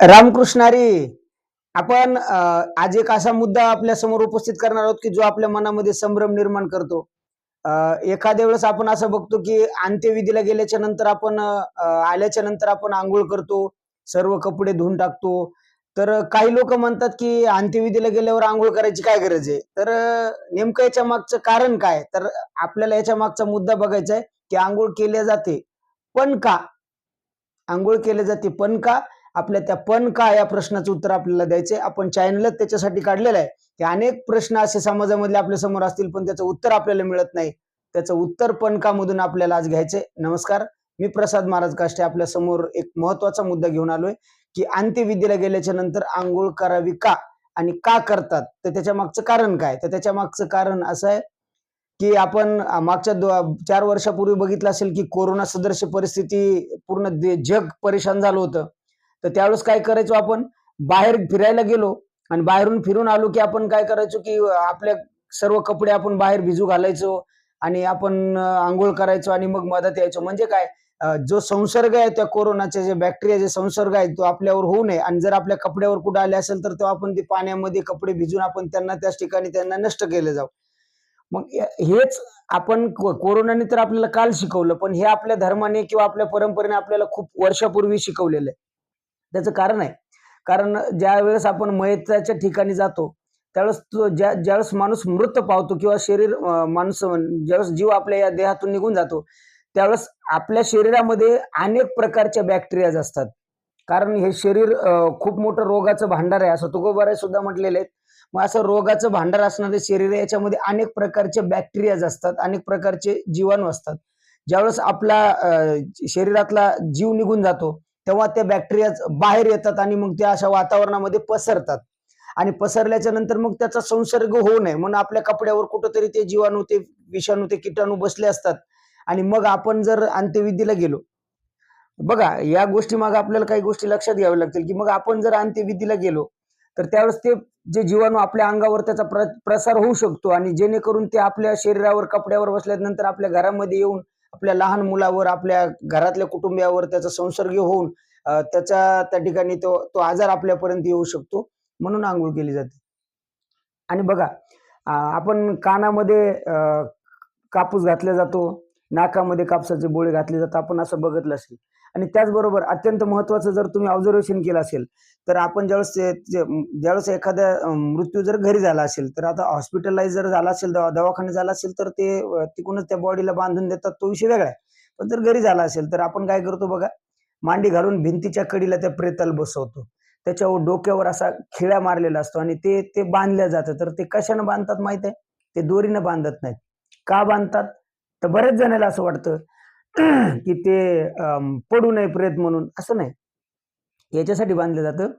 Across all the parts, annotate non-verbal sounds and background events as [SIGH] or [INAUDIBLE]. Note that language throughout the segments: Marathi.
रामकृष्णारी आपण आज एक असा मुद्दा आपल्यासमोर उपस्थित करणार आहोत की जो आपल्या मनामध्ये संभ्रम निर्माण करतो. एखाद्या वेळेस आपण असं बघतो की अंत्यविधीला गेल्याच्यानंतर आपण आल्याच्यानंतर आपण आंघोळ करतो सर्व कपडे धुवून टाकतो. तर काही लोक म्हणतात की अंत्यविधीला गेल्यावर आंघोळ करायची काय गरज आहे? तर नेमकं याच्या मागचं कारण काय तर आपल्याला याच्या मागचा मुद्दा बघायचा आहे की आंघोळ केल्या जाते पण का? आंघोळ केले जाते पण का? आपल्या त्या पण का या प्रश्नाचं उत्तर आपल्याला द्यायचे आपण चॅनलच त्याच्यासाठी काढलेलं आहे. ते अनेक प्रश्न असे समाजामधले आपल्यासमोर असतील पण त्याचं उत्तर आपल्याला मिळत नाही. त्याचं उत्तर पण का मधून आपल्याला आज घ्यायचे नमस्कार. मी प्रसाद महाराज काष्टे आपल्यासमोर एक महत्त्वाचा मुद्दा घेऊन आलोय की अंत्यविधीला गेल्याच्यानंतर आंघोळ करावी का आणि का करतात? तर त्याच्या मागचं कारण काय? तर त्याच्या मागचं कारण असं आहे की आपण मागच्या चार वर्षापूर्वी बघितलं असेल की कोरोना सदृश परिस्थिती पूर्ण जग परेशान झालं होतं. तर त्यावेळेस काय करायचो आपण? बाहेर फिरायला गेलो आणि बाहेरून फिरून आलो की आपण काय करायचो की आपल्या सर्व कपडे आपण बाहेर भिजू घालायचो आणि आपण आंघोळ करायचो आणि मग मदत यायचो. म्हणजे काय? जो संसर्ग आहे त्या कोरोनाचे जे बॅक्टेरिया जे संसर्ग आहे तो आपल्यावर होऊ नये आणि जर आपल्या कपड्यावर कुठे आले असेल तर तो आपण ते पाण्यामध्ये कपडे भिजून आपण त्यांना त्याच ठिकाणी त्यांना नष्ट केले जाऊ मग हेच आपण कोरोनाने तर आपल्याला काल शिकवलं पण हे आपल्या धर्माने किंवा आपल्या परंपरेने आपल्याला खूप वर्षापूर्वी शिकवलेलं आहे. त्याचं कारण आहे. कारण ज्या वेळेस आपण मयताच्या ठिकाणी जातो त्यावेळेस तो ज्या ज्यावेळेस माणूस मृत पावतो किंवा शरीर माणूस ज्यावेळेस जीव आपल्या या देहातून निघून जातो त्यावेळेस आपल्या शरीरामध्ये अनेक प्रकारच्या बॅक्टेरियाज असतात. कारण हे शरीर खूप मोठं रोगाचं भांडार आहे. असं तुकोबाराय सुद्धा म्हटलेले आहेत. मग असं रोगाचं भांडार असणारे शरीर याच्यामध्ये अनेक प्रकारचे बॅक्टेरियाज असतात अनेक प्रकारचे जीवाणू असतात. ज्यावेळेस आपला शरीरातला जीव निघून जातो तेव्हा त्या बॅक्टेरिया बाहेर येतात आणि मग त्या अशा वातावरणामध्ये पसरतात. आणि पसरल्याच्या नंतर मग त्याचा संसर्ग होऊ नये. म्हणून आपल्या कपड्यावर कुठंतरी ते जीवाणू ते विषाणू ते किटाणू बसले असतात. आणि मग आपण जर अंत्यविधीला गेलो. बघा या गोष्टी मग आपल्याला काही गोष्टी लक्षात घ्याव्या लागतील की मग आपण जर अंत्यविधीला गेलो तर त्यावेळेस ते जे जीवाणू आपल्या अंगावर त्याचा प्र प्रसार होऊ शकतो आणि जेणेकरून ते आपल्या शरीरावर कपड्यावर बसल्यानंतर आपल्या घरामध्ये येऊन आपल्या लहान मुलावर आपल्या घरातल्या कुटुंबियावर त्याचा संसर्ग होऊन त्याचा त्या ठिकाणी तो तो आजार आपल्यापर्यंत येऊ शकतो म्हणून आंघोळ केली जाते. आणि बघा आपण कानामध्ये कापूस घातला जातो नाकामध्ये कापसाचे बोळे घातले जातात आपण असं बघितलं असेल. आणि त्याचबरोबर अत्यंत महत्वाचं जर तुम्ही ऑब्झर्वेशन केलं असेल तर आपण ज्यावेळेस ते- ज्यावेळेस एखादा मृत्यू जर घरी झाला असेल तर आता हॉस्पिटलाइज जर झाला असेल दवा दवाखान्यात झाला असेल तर ते तिकूनच तिकडूनच त्या बॉडीला बांधून देतात तो विषय वेगळा आहे. पण जर घरी झाला असेल तर आपण काय करतो बघा मांडी घालून भिंतीच्या कडीला त्या प्रेताला बसवतो. त्याच्यावर डोक्यावर असा खिळा मारलेला असतो आणि ते ते बांधल्या जातं. तर ते कशानं बांधतात माहीत आहे? ते दोरीनं बांधत नाहीत. का बांधतात? तर बरेच जणांना असं वाटतं [CLEARS THROAT] की ते अं, पडू नये प्रेत म्हणून. असं नाही. याच्यासाठी बांधलं जातं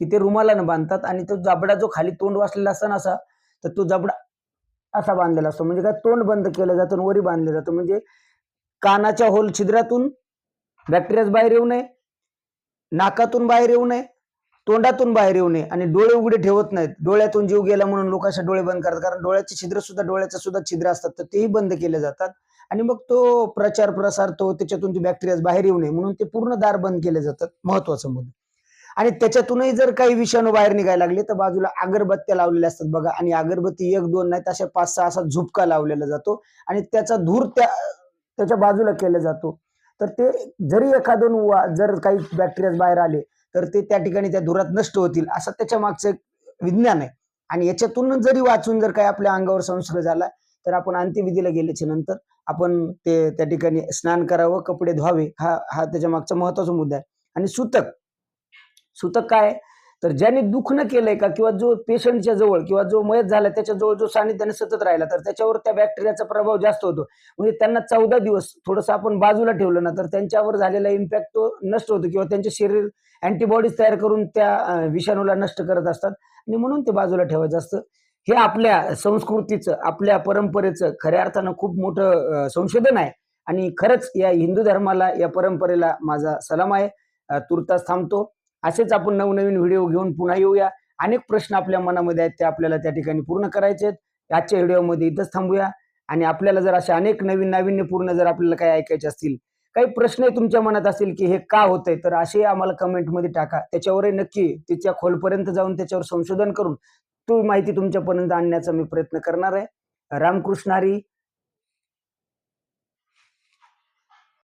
की ते रुमालानं बांधतात आणि तो जबडा जो खाली तोंड वाचलेला असतो ना असा तर तो जबडा असा बांधलेला असतो. म्हणजे काय? तोंड बंद केलं जातं आणि वरी बांधलं जातं. म्हणजे कानाच्या होल छिद्रातून बॅक्टेरियाज बाहेर येऊ नये. नाकातून बाहेर येऊ नये. तोंडातून बाहेर येऊ नये. आणि डोळे उघडे ठेवत नाहीत. डोळ्यातून जीव गेला म्हणून लोकांच्या डोळे बंद करतात. कारण डोळ्याचे छिद्र सुद्धा डोळ्याचे सुद्धा छिद्र असतात. तर तेही बंद केले जातात. आणि मग तो प्रचार प्रसार तो त्याच्यातून ते बॅक्टेरिया बाहेर येऊ नये म्हणून ते पूर्ण दार बंद केले जातात. महत्वाचं मुद्दा आणि त्याच्यातूनही जर काही विषाणू बाहेर निघायला लागले तर बाजूला अगरबत्त्या लावलेल्या असतात बघा. आणि अगरबत्ती एक दोन नाही अशा पाच सहा असा झुपका लावलेला जातो. आणि त्याचा धूर त्या त्याच्या बाजूला केला जातो. तर ते जरी एखादं वा- जर काही बॅक्टेरियाज बाहेर आले तर ते त्या ठिकाणी त्या धुरात नष्ट होतील असं त्याच्या मागचं एक विज्ञान आहे. आणि याच्यातून जरी वाचून जर काही आपल्या अंगावर संसर्ग झाला तर आपण अंत्यविधीला गेल्याच्यानंतर आपण ते त्या ठिकाणी स्नान करावं कपडे धुवावे हा हा त्याच्या मागचा महत्त्वाचा मुद्दा आहे. आणि सूतक. सूतक काय आहे? तर ज्याने दुःख न केलंय का किंवा जो पेशंटच्या जवळ किंवा जो मयत झाला त्याच्याजवळ जो सानिध्याने सतत राहिला तर त्याच्यावर त्या बॅक्टेरियाचा प्रभाव जास्त होतो. म्हणजे त्यांना चौदा दिवस थोडंसं आपण बाजूला ठेवलं ना तर त्यांच्यावर झालेला इम्पॅक्ट तो नष्ट होतो किंवा त्यांचे शरीर अँटीबॉडीज तयार करून त्या विषाणूला नष्ट करत असतात. आणि म्हणून ते बाजूला ठेवायचं असतं. हे आपल्या संस्कृतीचं आपल्या परंपरेचं खऱ्या अर्थानं खूप मोठं संशोधन आहे. आणि खरंच या हिंदू धर्माला या परंपरेला माझा सलाम आहे. तुर्तास थांबतो. असेच आपण नवनवीन व्हिडिओ घेऊन पुन्हा येऊया. अनेक प्रश्न आपल्या मनामध्ये आहेत ते आपल्याला त्या ठिकाणी पूर्ण करायचे आहेत. आजच्या व्हिडिओमध्ये इथंच थांबूया. आणि आपल्याला जर असे अनेक नवीन नाविन्यपूर्ण जर आपल्याला काही ऐकायचे असतील काही प्रश्न तुमच्या मनात असतील की हे का होतंय तर असे आम्हाला कमेंटमध्ये टाका. त्याच्यावरही नक्की तिच्या खोलपर्यंत जाऊन त्याच्यावर संशोधन करून तो माहिती तुमच्यापर्यंत आणण्याचा मी प्रयत्न करणार आहे. रामकृष्णारी